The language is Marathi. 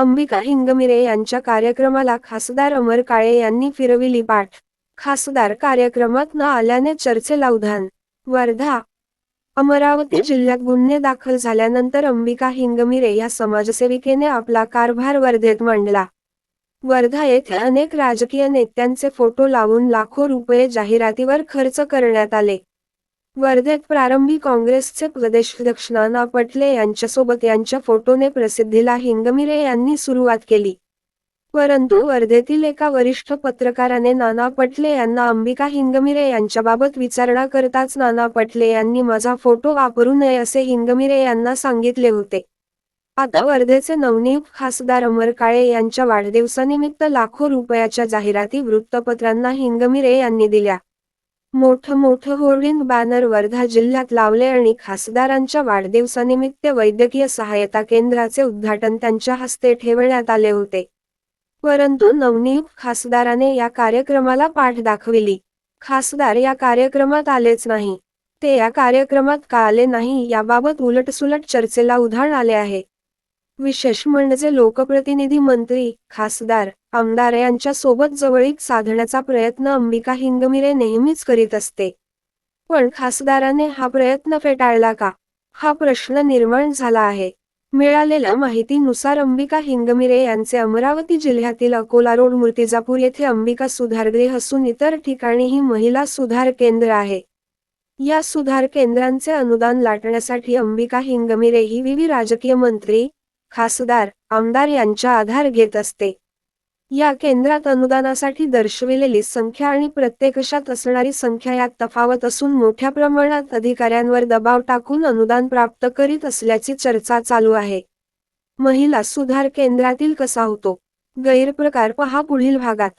अंबिका हिंगमिरे यांच्या कार्यक्रमाला खासदार अमर काळे यांनी फिरविली पाठ. खासदार कार्यक्रमात न आल्याने चर्चेला उधाण वर्धा. अमरावती जिल्ह्यात गुन्हे दाखल झाल्यानंतर अंबिका हिंगमिरे या समाजसेविकेने आपला कारभार वर्धेत मांडला. वर्धा येथे अनेक राजकीय नेत्यांचे फोटो लावून लाखो रुपये जाहिरातीवर खर्च करण्यात आले. वर्धेत प्रारंभी काँग्रेसचे प्रदेशाध्यक्ष नाना पटले यांच्यासोबत यांच्या फोटोने प्रसिद्धीला हिंगमिरे यांनी सुरुवात केली. परंतु वर्धेतील एका वरिष्ठ पत्रकाराने नाना पटले यांना अंबिका हिंगमिरे यांच्याबाबत विचारणा करताच नाना पटले यांनी माझा फोटो वापरू नये असे हिंगमिरे यांना सांगितले होते. आता वर्धेचे नवनियुक्त खासदार अमर काळे यांच्या वाढदिवसानिमित्त लाखो रुपयाच्या जाहिराती वृत्तपत्रांना हिंगमिरे यांनी दिल्या. मोठं मोठं होर्डिंग बॅनर वर्धा जिल्ह्यात लावले आणि खासदारांच्या वाढदिवसानिमित्त वैद्यकीय सहायता केंद्राचे उद्घाटन त्यांच्या हस्ते ठेवण्यात आले होते. परंतु नवनियुक्त खासदाराने या कार्यक्रमाला पाठ दाखविली. खासदार या कार्यक्रमात आलेच नाही. ते या कार्यक्रमात का आले नाही याबाबत उलटसुलट चर्चेला उधाण आले आहे. विशेष म्हणजे लोकप्रतिनिधी मंत्री खासदार आमदार यांच्या सोबत जवळीक साधण्याचा प्रयत्न अंबिका हिंगमिरे नेहमीच करीत असते. पण खासदाराने हा प्रयत्न फेटाळला का? हा प्रश्न निर्माण झाला आहे. मिळालेल्या माहितीनुसार अंबिका हिंगमिरे यांचे अमरावती जिल्ह्यातील अकोला रोड मूर्तिजापूर येथे अंबिका सुधारगृह असून इतर ठिकाणीही महिला सुधार केंद्र आहे. या सुधार केंद्रांचे अनुदान लाटण्यासाठी अंबिका हिंगमिरे ही विवि राजकीय मंत्री खासदार आमदार यांच्या आधार घेत असते. या केंद्रात अनुदानासाठी दर्शविलेली संख्या आणि प्रत्यक्षात असणारी संख्या यात तफावत असून मोठ्या प्रमाणात अधिकाऱ्यांवर दबाव टाकून अनुदान प्राप्त करीत असल्याची चर्चा चालू आहे. महिला सुधार केंद्रातील कसा होतो? गैरप्रकार पहा पुढील भागात.